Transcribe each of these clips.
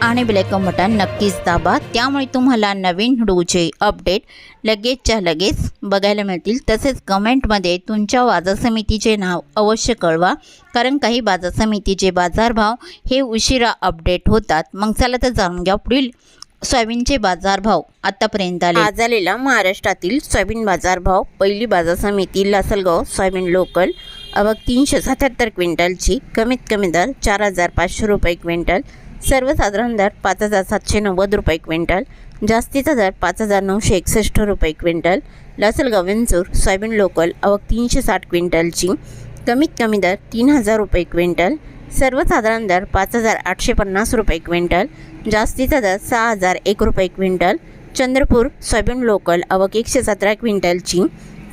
आणि bell icon button नक्कीच दाबा. त्यामुळे तुम्हाला नवीन व्हिडिओचे अपडेट लगेचच्या लगेच बघायला मिळतील. तसेच कमेंटमध्ये तुमच्या बाजार समितीचे नाव अवश्य कळवा. कारण काही बाजार समितीचे बाजारभाव हे उशिरा अपडेट होतात. मग चला तर जाणून घ्या पुढील सोयाबीनचे बाजारभाव आतापर्यंत आले. आज आलेला महाराष्ट्रातील सोयाबीन बाजारभाव. पहिली बाजार समिती लासलगाव सोयाबीन लोकल अवघ तीनशे सत्याहत्तर क्विंटलची. कमीत कमी दर चार हजार पाचशे रुपये क्विंटल. सर्वसाधारण दर पाच हजार सातशे नव्वद रुपये क्विंटल जास्तीचा दर पाच हजार नऊशे एकसष्ट रुपये quintal Lasalgaon Vinchur soybean local अवक तीनशे साठ क्विंटलची कमीत कमी दर तीन हजार रुपये क्विंटल सर्वसाधारण दर पाच हजार आठशे पन्नास रुपये क्विंटल जास्तीचा दर सहा हजार एक रुपये क्विंटल चंद्रपूर सोयाबीन लोकल अवक एकशे सतरा क्विंटलची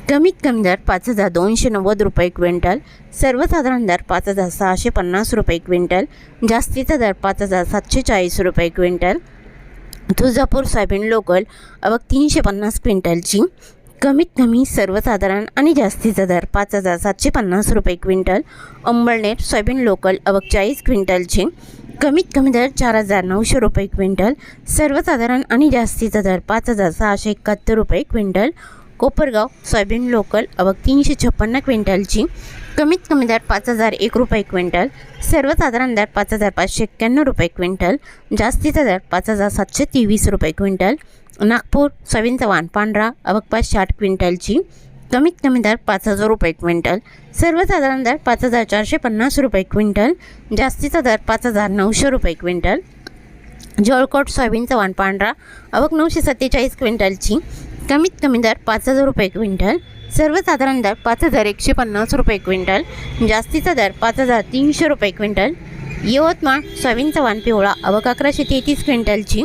कमीत कमी दर पाच हजार दोनशे नव्वद रुपये क्विंटल सर्वसाधारण दर पाच हजार सहाशे पन्नास रुपये क्विंटल जास्तीचा दर पाच हजार सातशे चाळीस रुपये क्विंटल. तुळजापूर सोयाबीन लोकल अवघ तीनशे पन्नास क्विंटलची. कमीत कमी सर्वसाधारण आणि जास्तीचा दर पाच हजार सातशे पन्नास रुपये क्विंटल. अंबळनेर सोयाबीन लोकल अवघ चाळीस क्विंटलची. कमीत कमी दर चार हजार नऊशे रुपये क्विंटल सर्वसाधारण आणि जास्तीचा दर पाच हजार सहाशे एकाहत्तर रुपये क्विंटल. कोपरगाव सोयाबीन लोकल अवघ तीनशे छप्पन्न क्विंटलची. कमीत कमी दर पाच हजार एक रुपये क्विंटल. सर्वसाधारण दर पाच हजार पाचशे एक्क्याण्णव रुपये क्विंटल. जास्तीचा दर पाच हजार सातशे तेवीस रुपये क्विंटल. नागपूर सोयाबीन चव्हाण पांढरा अवघ पाचशे आठ क्विंटलची. कमीत कमी दर पाच हजार रुपये क्विंटल. सर्वसाधारण दर पाच हजार चारशे पन्नास रुपये क्विंटल. जास्तीचा दर पाच हजार नऊशे रुपये क्विंटल. जळकोट सोयाबीन चव्हाण पांढरा अवघ नऊशे सत्तेचाळीस क्विंटलची. कमीत कमी दर पाच हजार रुपये क्विंटल सर्वसाधारण दर पाच हजार एकशे पन्नास रुपये क्विंटल जास्तीचा दर पाच हजार तीनशे रुपये क्विंटल. यवतमाळ सोयाबीन चव्हाण पिवळा अवघ अकराशे तेहतीस क्विंटलची.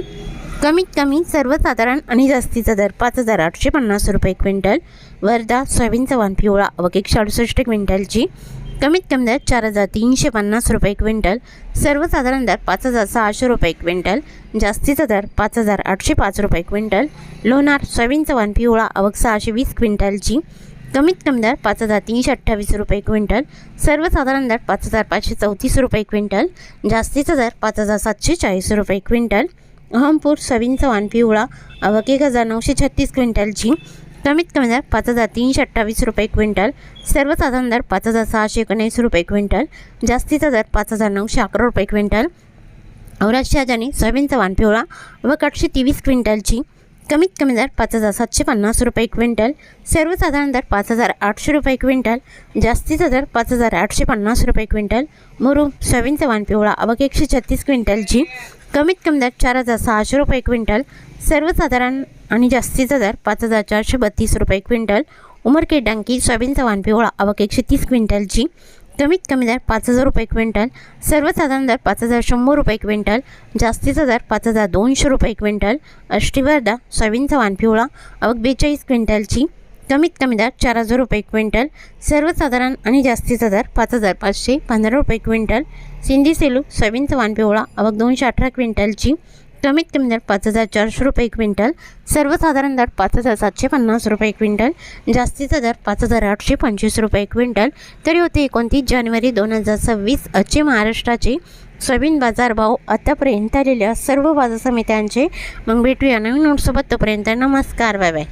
कमीत कमी सर्वसाधारण आणि जास्तीचा दर पाच हजार आठशे पन्नास रुपये क्विंटल. वर्धा सोयाबीन चव्हाण पिवळा अवघ एकशे अडुसष्ट क्विंटलची. कमीत कमी दर चार हजार तीनशे पन्नास रुपये क्विंटल सर्वसाधारण दर पाच हजार सहाशे रुपये क्विंटल जास्तीचा दर पाच हजार आठशे पाच रुपये क्विंटल लोणार सोयाबीन चव्हाण पिवळा अवघ सहाशे वीस क्विंटलची कमीत कमी दर पाच हजार तीनशे अठ्ठावीस रुपये क्विंटल सर्वसाधारण दर पाच हजार पाचशे चौतीस रुपये क्विंटल जास्तीचा दर पाच हजार सातशे चाळीस रुपये क्विंटल अहमपूर सोयाबीन चव्हाण पिवळा अवक एक हजार नऊशे छत्तीस क्विंटलची कमीत कमी दर पाच हजार तीनशे अठ्ठावीस रुपये क्विंटल सर्वसाधारण दर पाच हजार सहाशे एकोणीस रुपये क्विंटल जास्तीचा दर पाच हजार नऊशे अकरा रुपये क्विंटल औराज शहाजानी सोयाबीन चव्हाण पिवळा व आठशे तेवीस क्विंटलची कमीत कमी दर पाच हजार सातशे पन्नास रुपये क्विंटल सर्वसाधारण दर पाच हजार आठशे रुपये क्विंटल जास्तीचा दर पाच हजार आठशे पन्नास रुपये क्विंटल मुरुम सोयाबीनचा चव्हाण पिवळा अवघ एकशे छत्तीस क्विंटलची कमीत कमी दर चार हजार सहाशे रुपये क्विंटल सर्वसाधारण आणि जास्तीचा दर पाच हजार चारशे बत्तीस रुपये क्विंटल उमरखेड डांकी सोयाबीनचा चव्हाण पिवळा अवघ एकशे तीस क्विंटलची. कमीत कमी दर पाच हजार रुपये क्विंटल सर्वसाधारण दर पाच हजार शंभर रुपये क्विंटल जास्तीचा दर पाच हजार दोनशे रुपये क्विंटल अष्टीवर्धा सोयाबीनचा चव्हाण पिवळा अवघ बेचाळीस क्विंटलची. कमीत कमी दर चार हजार रुपये क्विंटल सर्वसाधारण आणि जास्तीचा दर पाच हजार पाचशे पंधरा रुपये क्विंटल सिंधी सेलू सोयाबीनचा चव्हाण पिवळा अवघ दोनशे अठरा क्विंटलची कमीत कमी दर पाच हजार चारशे रुपये क्विंटल सर्वसाधारण दर पाच हजार सातशे पन्नास रुपये क्विंटल जास्तीचा दर पाच हजार आठशे पंचवीस रुपये क्विंटल. तरी होते एकोणतीस जानेवारी दोन हजार सव्वीस आजचे महाराष्ट्राचे सोयाबीन बाजारभाव आतापर्यंत आलेल्या सर्व बाजार समित्यांचे मग भेटूया नवीन नोटसोबत. तोपर्यंत नमस्कार बाय बाय.